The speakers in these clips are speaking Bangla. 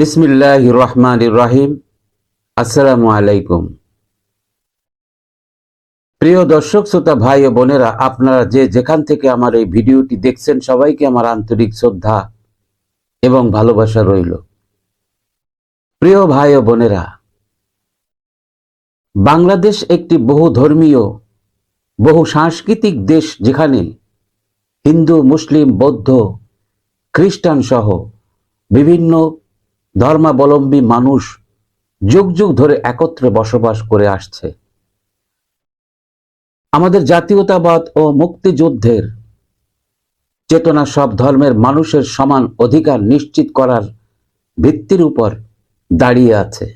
বিসমিল্লাহ রহমান রাহিম আসসালামু আলাইকুম প্রিয় দর্শক, শ্রোতা, ভাই ও বোনেরা, আপনারা যে যেখান থেকে আমার এই ভিডিওটি দেখছেন, সবাইকে আমার আন্তরিক শ্রদ্ধা এবং ভালোবাসা রইল। প্রিয় ভাই ও বোনেরা, বাংলাদেশ একটি বহু ধর্মীয় বহু সাংস্কৃতিক দেশ যেখানে হিন্দু, মুসলিম, বৌদ্ধ খ্রিস্টান সহ বিভিন্ন ধর্মাবলম্বী মানুষ যুগ যুগ ধরে একত্রে বসবাস করে আসছে। আমাদের জাতীয়তাবাদ ও মুক্তিযুদ্ধের চেতনা সব ধর্মের মানুষের সমান অধিকার নিশ্চিত করার ভিত্তির উপর দাঁড়িয়ে আছে।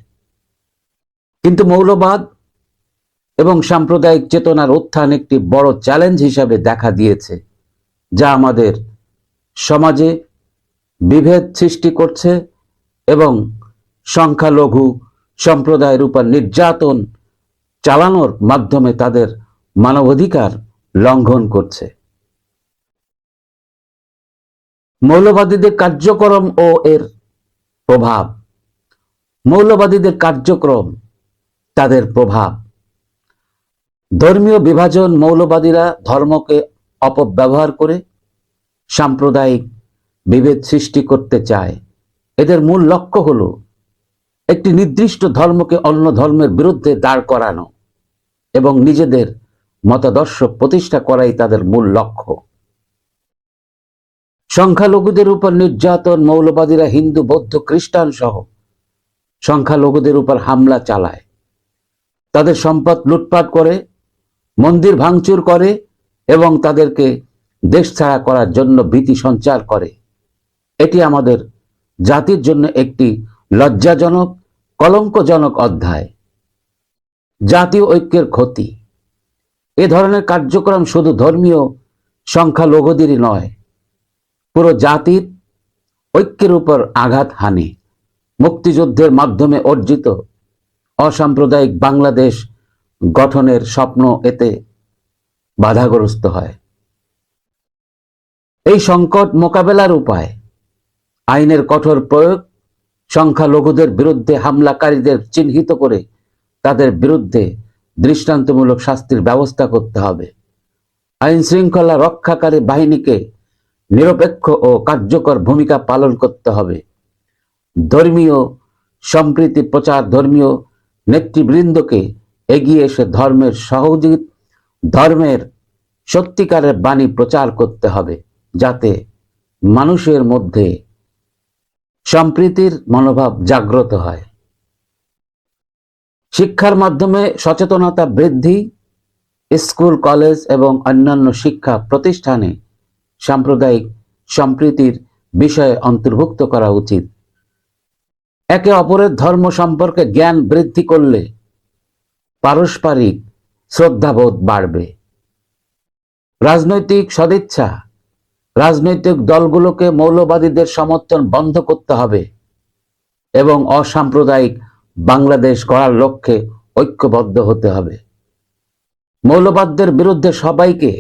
কিন্তু মৌলবাদ এবং সাম্প্রদায়িক চেতনার উত্থান একটি বড় চ্যালেঞ্জ হিসাবে দেখা দিয়েছে, যা আমাদের সমাজে বিভেদ সৃষ্টি করছে এবং সংখ্যালঘু সম্প্রদায়ের উপর নির্যাতন চালানোর মাধ্যমে তাদের মানবাধিকার লঙ্ঘন করছে। মৌলবাদীদের কার্যক্রম ও এর প্রভাব। মৌলবাদীদের কার্যক্রম, তাদের প্রভাব। ধর্মীয় বিভাজন মৌলবাদীরা ধর্মকে অপব্যবহার করে সাম্প্রদায়িক বিভেদ সৃষ্টি করতে চায়। এদের মূল লক্ষ্য হলো একটি নির্দিষ্ট ধর্মকে অন্য ধর্মের বিরুদ্ধে দাঁড় করানো এবং নিজেদের মতাদর্শ প্রতিষ্ঠা করাই তাদের মূল লক্ষ্য। সংখ্যালঘুদের উপর নির্যাতন, মৌলবাদীরা হিন্দু, বৌদ্ধ, খ্রিস্টান সহ সংখ্যালঘুদের উপর হামলা চালায়। তাদের সম্পদ লুটপাট করে, মন্দির ভাঙচুর করে এবং তাদেরকে দেশ ছাড়া করার জন্য ভীতি সঞ্চার করে। এটি আমাদের জাতির জন্য একটি লজ্জাজনক, কলঙ্কজনক অধ্যায়। জাতীয় ঐক্যের ক্ষতি। এ ধরনের কার্যক্রম শুধু ধর্মীয় সংখ্যালঘুদেরই নয়, পুরো জাতির ঐক্যের উপর আঘাত হানে। মুক্তিযুদ্ধের মাধ্যমে অর্জিত অসাম্প্রদায়িক বাংলাদেশ গঠনের স্বপ্ন এতে বাধাগ্রস্ত হয়। এই সংকট মোকাবেলার উপায় আইনের কঠোর প্রয়োগ, সংখ্যালঘুদের বিরুদ্ধে হামলাকারীদের চিহ্নিত করে তাদের বিরুদ্ধে দৃষ্টান্তমূলক শাস্তির ব্যবস্থা করতে হবে। আইন শৃঙ্খলা রক্ষাকারী বাহিনীকে নিরপেক্ষ ও কার্যকর ভূমিকা পালন করতে হবে। ধর্মীয় সম্প্রীতি প্রচার ধর্মীয় নেতৃবৃন্দকে এগিয়ে এসে ধর্মের সহযোগী, ধর্মের সত্যিকারের বাণী প্রচার করতে হবে, যাতে মানুষের মধ্যে সম্প্রীতির মনোভাব জাগ্রত হয়। শিক্ষার মাধ্যমে সচেতনতা বৃদ্ধি, স্কুল, কলেজ এবং অন্যান্য শিক্ষা প্রতিষ্ঠানে সাম্প্রদায়িক সম্প্রীতির বিষয়ে অন্তর্ভুক্ত করা উচিত। একে অপরের ধর্ম সম্পর্কে জ্ঞান বৃদ্ধি করলে পারস্পরিক শ্রদ্ধাবোধ বাড়বে। রাজনৈতিক সদিচ্ছা রাজনৈতিক দলগুলোকে মৌলবাদীদের সমর্থন বন্ধ করতে হবে এবং অসাম্প্রদায়িক বাংলাদেশ করার লক্ষ্যে ঐক্যবদ্ধ হতে হবে। মৌলবাদদের বিরুদ্ধে সবাইকে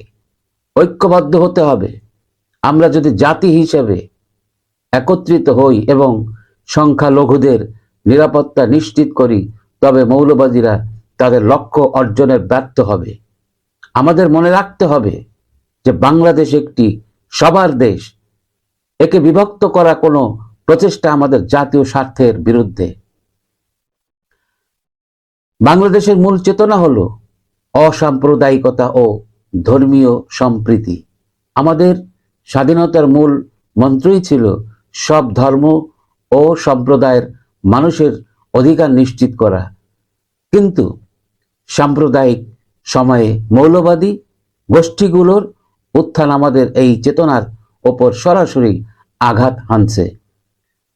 ঐক্যবদ্ধ হতে হবে। আমরা যদি জাতি হিসেবে একত্রিত হই এবং সংখ্যালঘুদের নিরাপত্তা নিশ্চিত করি, তবে মৌলবাদীরা তাদের লক্ষ্য অর্জনের ব্যর্থ হবে। আমাদের মনে রাখতে হবে যে বাংলাদেশ একটি সবার দেশ একে বিভক্ত করা কোনো প্রচেষ্টা আমাদের জাতীয় স্বার্থের বিরুদ্ধে। বাংলাদেশের মূল চেতনা হলো অসাম্প্রদায়িকতা ও ধর্মীয় সম্প্রীতি। আমাদের স্বাধীনতার মূল মন্ত্রই ছিল সব ধর্ম ও সম্প্রদায়ের মানুষের অধিকার নিশ্চিত করা। কিন্তু সাম্প্রদায়িক সময়ে মৌলবাদী গোষ্ঠীগুলোর উত্থান আমাদের এই চেতনার ওপর সরাসরি আঘাত হানছে।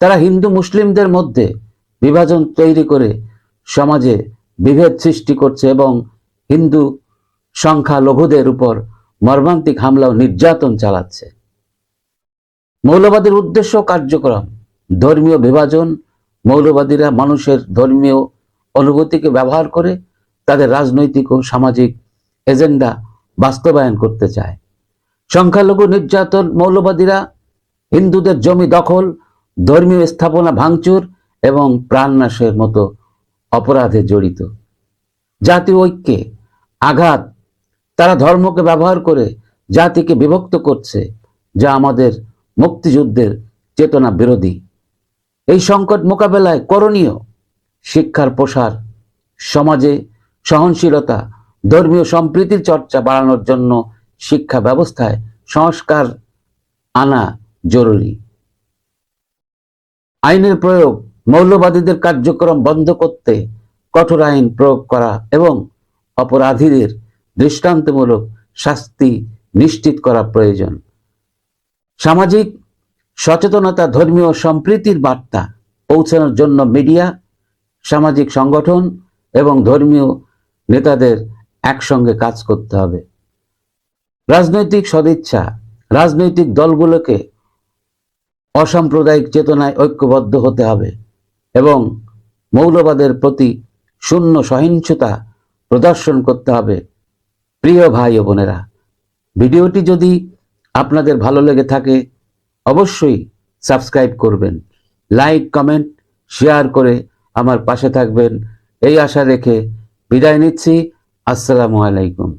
তারা হিন্দু মুসলিমদের মধ্যে বিভাজন তৈরি করে সমাজে বিভেদ সৃষ্টি করছে এবং হিন্দু সংখ্যালঘুদের উপর মর্মান্তিক হামলা ও নির্যাতন চালাচ্ছে। মৌলবাদের উদ্দেশ্য কার্যক্রম, ধর্মীয় বিভাজন, মৌলবাদীরা মানুষের ধর্মীয় অনুভূতিকে ব্যবহার করে তাদের রাজনৈতিক ও সামাজিক এজেন্ডা বাস্তবায়ন করতে চায়। সংখ্যালঘু নির্যাতন মৌলবাদীরা, হিন্দুদের জমি দখল, ধর্মীয় স্থাপনা ভাঙচুর এবং প্রাণনাশের মতো অপরাধে জড়িত। জাতীয় ঐক্যে আঘাত, তারা ধর্মকে ব্যবহার করে জাতিকে বিভক্ত করছে, যা আমাদের মুক্তিযুদ্ধের চেতনা বিরোধী। এই সংকট মোকাবেলায় করণীয় শিক্ষার প্রসার, সমাজে সহনশীলতা, ধর্মীয় সম্প্রীতির চর্চা বাড়ানোর জন্য শিক্ষা ব্যবস্থায় সংস্কার আনা জরুরি। আইনের প্রয়োগ মৌলবাদীদের কার্যক্রম বন্ধ করতে কঠোর আইন প্রয়োগ করা এবং অপরাধীদের দৃষ্টান্তমূলক শাস্তি নিশ্চিত করা প্রয়োজন। সামাজিক সচেতনতা, ধর্মীয় সম্প্রীতির বার্তা পৌঁছানোর জন্য মিডিয়া, সামাজিক সংগঠন এবং ধর্মীয় নেতাদের একসঙ্গে কাজ করতে হবে। রাজনৈতিক সদিচ্ছা, রাজনৈতিক দলগুলোকে অসাম্প্রদায়িক চেতনায় ঐক্যবদ্ধ হতে হবে এবং মৌলবাদের প্রতি শূন্য সহিংসতা প্রদর্শন করতে হবে। প্রিয় ভাই ও বোনেরা, ভিডিওটি যদি আপনাদের ভালো লেগে থাকে, অবশ্যই সাবস্ক্রাইব করবেন, লাইক, কমেন্ট, শেয়ার করে আমার পাশে থাকবেন। এই আশা রেখে বিদায় নিচ্ছি। আসসালামু আলাইকুম।